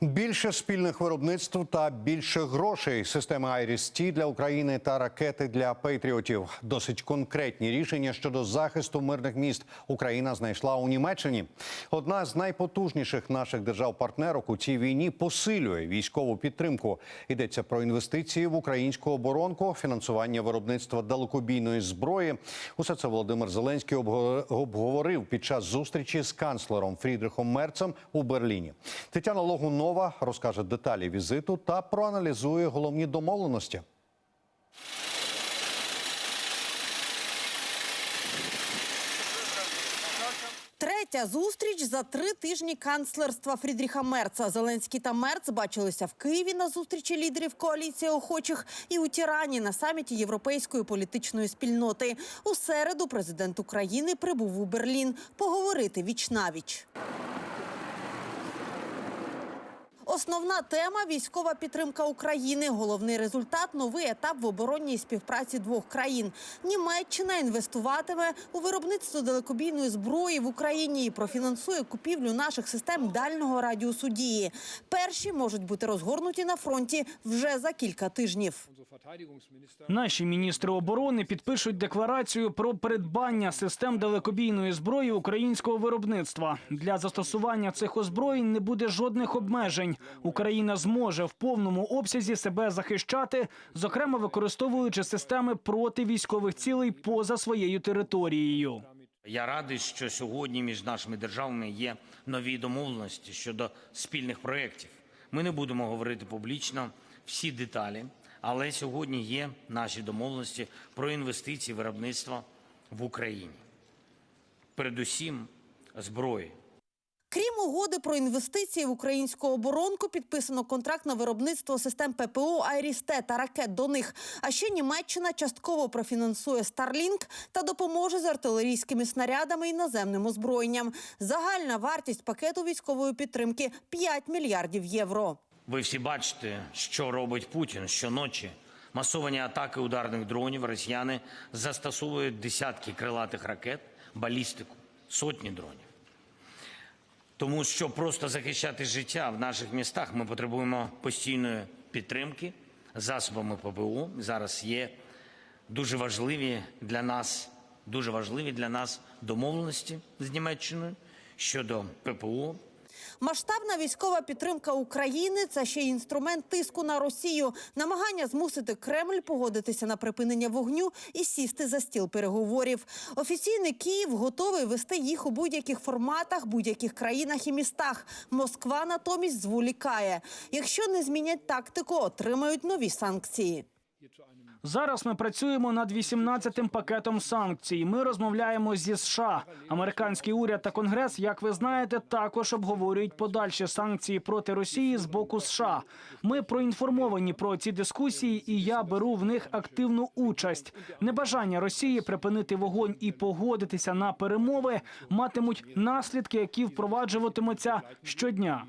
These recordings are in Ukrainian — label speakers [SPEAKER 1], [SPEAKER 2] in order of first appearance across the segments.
[SPEAKER 1] Більше спільних виробництв та більше грошей. Системи Айріс-Ті для України та ракети для патріотів. Досить конкретні рішення щодо захисту мирних міст Україна знайшла у Німеччині. Одна з найпотужніших наших держав-партнерок у цій війні посилює військову підтримку. Йдеться про інвестиції в українську оборонку, фінансування виробництва далекобійної зброї. Усе це Володимир Зеленський обговорив під час зустрічі з канцлером Фрідрихом Мерцем у Берліні. Тетяна Логунова розкаже деталі візиту та проаналізує головні домовленості.
[SPEAKER 2] Третя зустріч за три тижні канцлерства Фрідріха Мерца. Зеленський та Мерц бачилися в Києві на зустрічі лідерів коаліції охочих і у Тірані на саміті Європейської політичної спільноти. У середу президент України прибув у Берлін поговорити віч навіч. Основна тема військова підтримка України. Головний результат новий етап в оборонній співпраці двох країн. Німеччина інвестуватиме у виробництво далекобійної зброї в Україні і профінансує купівлю наших систем дальнього радіусу дії. Перші можуть бути розгорнуті на фронті вже за кілька тижнів.
[SPEAKER 3] Наші міністри оборони підпишуть декларацію про придбання систем далекобійної зброї українського виробництва. Для застосування цих озброєнь не буде жодних обмежень. Україна зможе в повному обсязі себе захищати, зокрема використовуючи системи проти військових цілей поза своєю територією.
[SPEAKER 4] Я радий, що сьогодні між нашими державами є нові домовленості щодо спільних проєктів. Ми не будемо говорити публічно всі деталі, але сьогодні є наші домовленості про інвестиції в виробництво в Україні. Передусім зброї.
[SPEAKER 2] Крім угоди про інвестиції в українську оборонку, підписано контракт на виробництво систем ППО «Айріс-Т» та ракет до них. А ще Німеччина частково профінансує Starlink та допоможе з артилерійськими снарядами і наземним озброєнням. Загальна вартість пакету військової підтримки 5 мільярдів євро.
[SPEAKER 4] Ви всі бачите, що робить Путін щоночі. Масовані атаки ударних дронів росіяни застосовують десятки крилатих ракет, балістику, сотні дронів. Тому що просто захищати життя в наших містах ми потребуємо постійної підтримки засобами ППУ. Зараз є дуже важливі для нас, дуже важливі для нас домовленості з Німеччиною щодо ППО,
[SPEAKER 2] Масштабна військова підтримка України це ще й інструмент тиску на Росію, намагання змусити Кремль погодитися на припинення вогню і сісти за стіл переговорів. Офіційний Київ готовий вести їх у будь-яких форматах, будь-яких країнах і містах. Москва натомість зволікає. Якщо не змінять тактику, отримають нові санкції.
[SPEAKER 3] Зараз ми працюємо над 18-тим пакетом санкцій. Ми розмовляємо зі США. Американський уряд та конгрес, як ви знаєте, також обговорюють подальші санкції проти Росії з боку США. Ми проінформовані про ці дискусії, і я беру в них активну участь. Небажання Росії припинити вогонь і погодитися на перемови матимуть наслідки, які впроваджуватимуться щодня.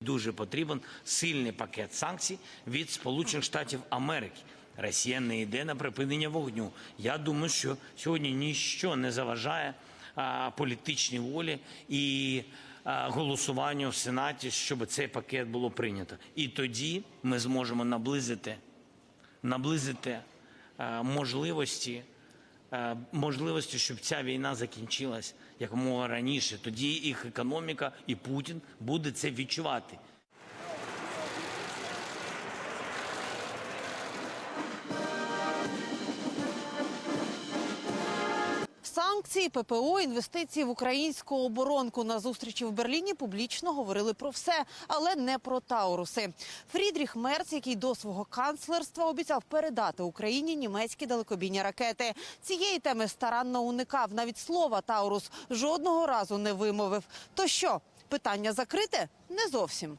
[SPEAKER 4] Дуже потрібен сильний пакет санкцій від Сполучених Штатів Америки. Росія не йде на припинення вогню. Я думаю, що сьогодні ніщо не заважає а, політичній волі і а, голосуванню в Сенаті, щоб цей пакет було прийнято. І тоді ми зможемо наблизити, наблизити а, можливості. Можливості, щоб ця війна закінчилась якомога раніше, тоді їх економіка і Путін буде це відчувати.
[SPEAKER 2] Санкції, ППО, інвестиції в українську оборонку на зустрічі в Берліні публічно говорили про все, але не про Тауруси. Фрідріх Мерц, який до свого канцлерства обіцяв передати Україні німецькі далекобійні ракети. Цієї теми старанно уникав. Навіть слова Таурус жодного разу не вимовив. То що, питання закрите? Не зовсім.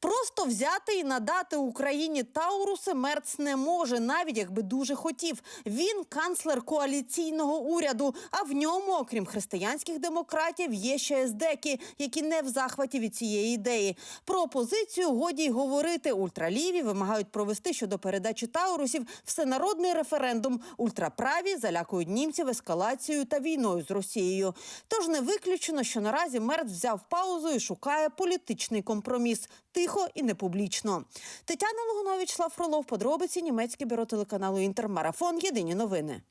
[SPEAKER 2] Просто взяти і надати Україні Тауруси Мерц не може, навіть якби дуже хотів. Він канцлер коаліційного уряду. А в ньому, окрім християнських демократів, є ще ездеки, які не в захваті від цієї ідеї. Про опозицію годі й говорити. Ультраліві вимагають провести щодо передачі Таурусів всенародний референдум. Ультраправі залякують німців ескалацією та війною з Росією. Тож не виключено, що наразі Мерц взяв паузу і шукає політичний компроміс. Тихо тихо і не публічно. Тетяна Логунович, Слав Фролов, подробиці німецьке бюро телеканалу Інтермарафон. Єдині новини.